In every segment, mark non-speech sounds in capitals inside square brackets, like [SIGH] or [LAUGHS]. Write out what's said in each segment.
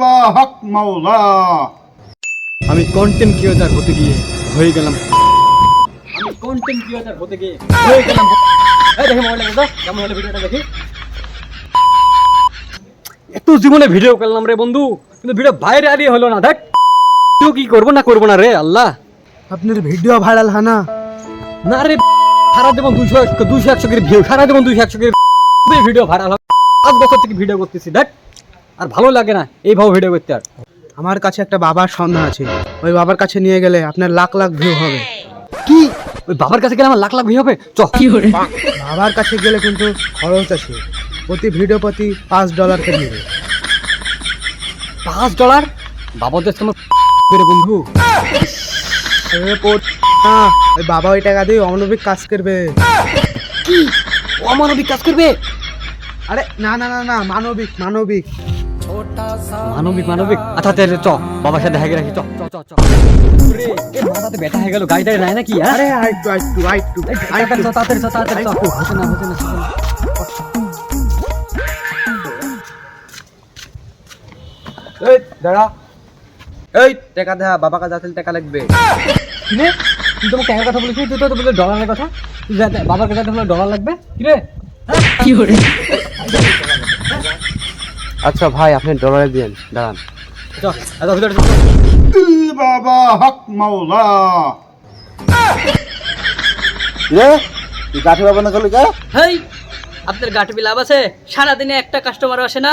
বাবা হক মাওলা। আমি কন্টেন্ট ক্রিয়েটার হতে গিয়ে হয়ে গেলাম। আমি কন্টেন্ট ক্রিয়েটার হতে গিয়ে হয়ে গেলাম। এই দেখি মোবাইল তো কেমন হলো ভিডিওটা দেখি। এত জীবনে ভিডিও করলাম রে বন্ধু কিন্তু ভিডিও বাইরে আলি হলো না দেখ। তুই কি করব না করব না রে আল্লাহ। আপনার ভিডিও ভাইরাল হয় না। না রে সারা দেবন দুইশো দুইশো একশো করে ভিউ সারা দেবন দুইশো একশো করে ভিডিও ভাইরাল হবে। পাঁচ বছর থেকে ভিডিও করতেছি দেখ। আর ভালো লাগে না এইভাবে ভিডিও করতে আর। আমার কাছে একটা বাবার সন্ধান আছে। ওই বাবার কাছে নিয়ে গেলে আপনার লাখ লাখ ভিউ হবে। কি? ওই বাবার কাছে গেলে আমার লাখ লাখ ভিউ হবে? চ। কি করে? বাবার কাছে গেলে কিন্তু খরচ আছে। প্রতি ভিডিও প্রতি পাঁচ ডলার করে নেবে। পাঁচ ডলার বাবাদের সময় [LAUGHS] করে বন্ধু। ওই বাবা ওই টাকা দিয়ে অমানবিক কাজ করবে। কি? অমানবিক কাজ করবে? আরে না না না না মানবিক মানবিক। মানবিক মানবিক। আচ্ছা তাহলে চ বাবার সাথে দেখা রাখি চ চ চ চ। মাথাতে ব্যথা হয়ে গেল গাড়ি টাড়ি নাই নাকি আরে আইটু আইটু আইটু এই, চ, তাড়াতাড়ি চ, তাড়াতাড়ি চ। হচ্ছে না, হচ্ছে না। এই দাঁড়া। এই টাকা দেখা বাবা কাছে আসলে টাকা লাগবে। কি রে? তুই তো টাকার কথা বলেছিস তুই তো বলে ডলারের কথা। তুই বাবার কাছে ডলার লাগবে। কি রে কি করে আচ্ছা ভাই আপনি ডলারে দিন দাঁড়ান। ই বাবা হক মাওলা। রে কাঠি বাবা না করলি কা? হেই আপনার গাঠি লাভ আছে? সারাদিনে একটা কাস্টমার আসে না।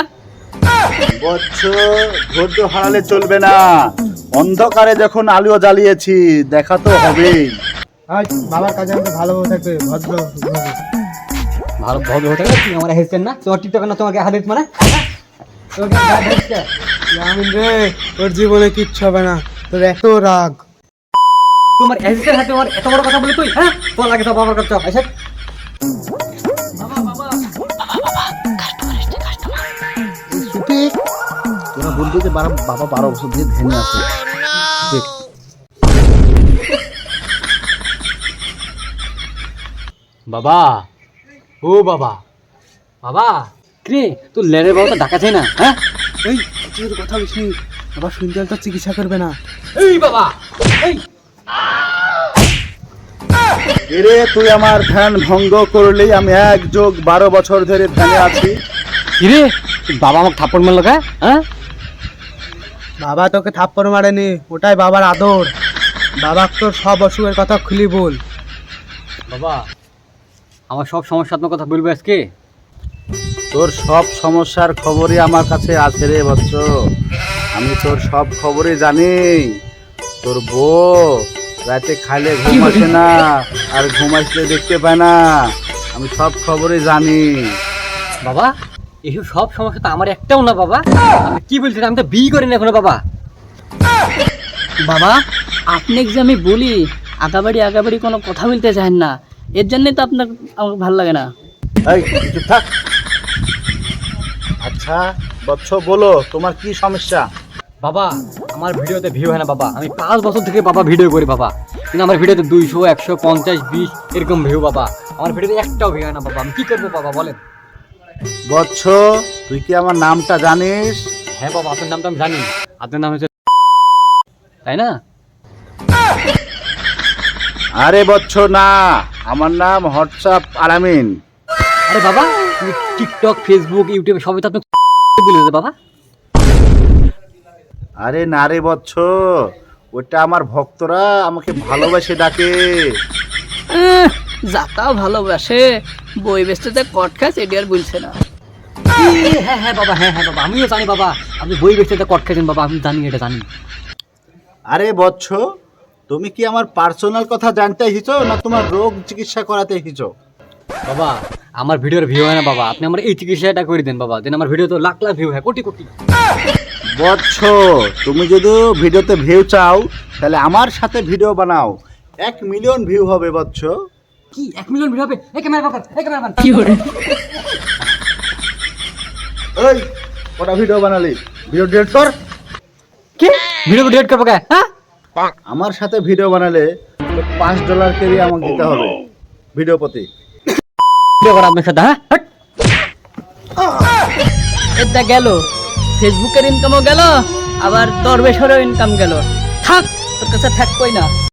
বচ্চ ধৈর্য হারালে চলবে না। অন্ধকারে যখন আলুও জ্বালিয়েছি দেখা তো হবেই। বাবার কাছে আমাকে ভালোভাবে থাকবে ভদ্র ভালো ভদ্র হতে গেলে তুই আমার হেসছেন না? তোমার টিকটক না তোমাকে হাত মানে? রে জীবনে কিচ্ছু হবে না। তোর এত রাগ। তোমার হাতে আমার এত বড় কথা বলে তুই হ্যাঁ? তোর লাগে তো বাবার কাছে এসে তোরা বলবি যে বাবা বাবা বারো বছর ধরে ধ্যানে আছে। বাবা। ও বাবা। বাবা। কে তুই লেনের বাবা তো ডাকাছে না হ্যাঁ? এই তোর কথা বেশি আবার শুনতে তো চিকিৎসা করবে না। এই বাবা এই। এরে তুই আমার ধ্যান ভঙ্গ করলি আমি এক যোগ বারো বছর ধরে ধ্যানে আছি। কিরে বাবা আমাকে থাপ্পড় মারলো কে হ্যাঁ? বাবা তোকে থাপ্পড় মারেনি ওটাই বাবার আদর। বাবা তোর সব অসুখের কথা খুলি বল। বাবা আমার সব সমস্যা আপনার কথা বলব আজকে? তোর সব সমস্যার খবরই আমার কাছে আছে রে বচ্চ আমি তোর সব খবরই জানি। তোর বউ রাতে খাইলে ঘুম আসে না আর ঘুম আসলে দেখতে পায় না। আমি সব খবরই জানি। বাবা এইসব সব সমস্যা তো আমার একটাও না বাবা। আমি কি বলছি আমি তো বিয়ে করি না এখনও বাবা। বাবা আপনি যে আমি বলি আগাবাড়ি আগাবাড়ি কোনো কথা বলতে চান না। এর জন্যই তো আপনার আমাকে ভালো লাগে না। এই থাক। আচ্ছা বচ্চ বলো তোমার কি সমস্যা? বাবা আমার ভিডিওতে ভিউ হয় না বাবা। আমি পাঁচ বছর থেকে বাবা ভিডিও করি বাবা। কিন্তু আমার ভিডিওতে দুইশো একশো পঞ্চাশ বিশ এরকম ভিউ বাবা। আমার ভিডিওতে একটাও ভিউ হয় না বাবা। আমি কি করব বাবা বলেন। বচ্চ তুই কি আমার নামটা জানিস? হ্যাঁ বাবা আপনার নামটা আমি জানি। আপনার নাম হচ্ছে তাই না? আরে বচ্চ না। আমার নাম হোয়াটসঅ্যাপ আলামিন। আরে বাবা টিকটক ফেসবুক ইউটিউব সবই তো আপনি বাবা। আরে না রে বচ্চ ওটা আমার ভক্তরা আমাকে ভালোবাসে ডাকে। যাতা ভালোবাসে। বই বেচতে কট খাস এটি আর বলছে না। হ্যাঁ হ্যাঁ বাবা হ্যাঁ হ্যাঁ বাবা আমিও জানি বাবা। আপনি বই বেচতে কট খেয়েছেন বাবা আমি জানি এটা জানি। আরে বচ্চ তুমি কি আমার পার্সোনাল কথা জানতে এসেছ না তোমার রোগ চিকিৎসা করাতে এসেছ? বাবা আমার ভিডিওর ভিউ হয় না বাবা। আপনি আমার এই চিকিৎসাটা করে দেন বাবা। দেন আমার ভিডিও তো লাখ লাখ ভিউ হয় কোটি কোটি বচ্চ তুমি যদি ভিডিওতে ভিউ চাও তাহলে আমার সাথে ভিডিও বানাও। এক মিলিয়ন ভিউ হবে বচ্চ কি? এক মিলিয়ন ভিউ হবে? এই ক্যামেরা বাবা এই ক্যামেরা বাবা কি করে ওই কটা ভিডিও বানালি? ভিডিও ডিলিট কর। কি? ভিডিও ডিলিট করব কে? হ্যাঁ? আমার সাথে ভিডিও বানালে পাঁচ ডলার কেরি আমাকে দিতে হবে। ভিডিও প্রতি। হ্যাঁ। এটা গেল। ফেসবুকের ইনকামও গেল, আবার দরবেশেরও ইনকাম গেল। থাক, তোর কাছে থাকবই না।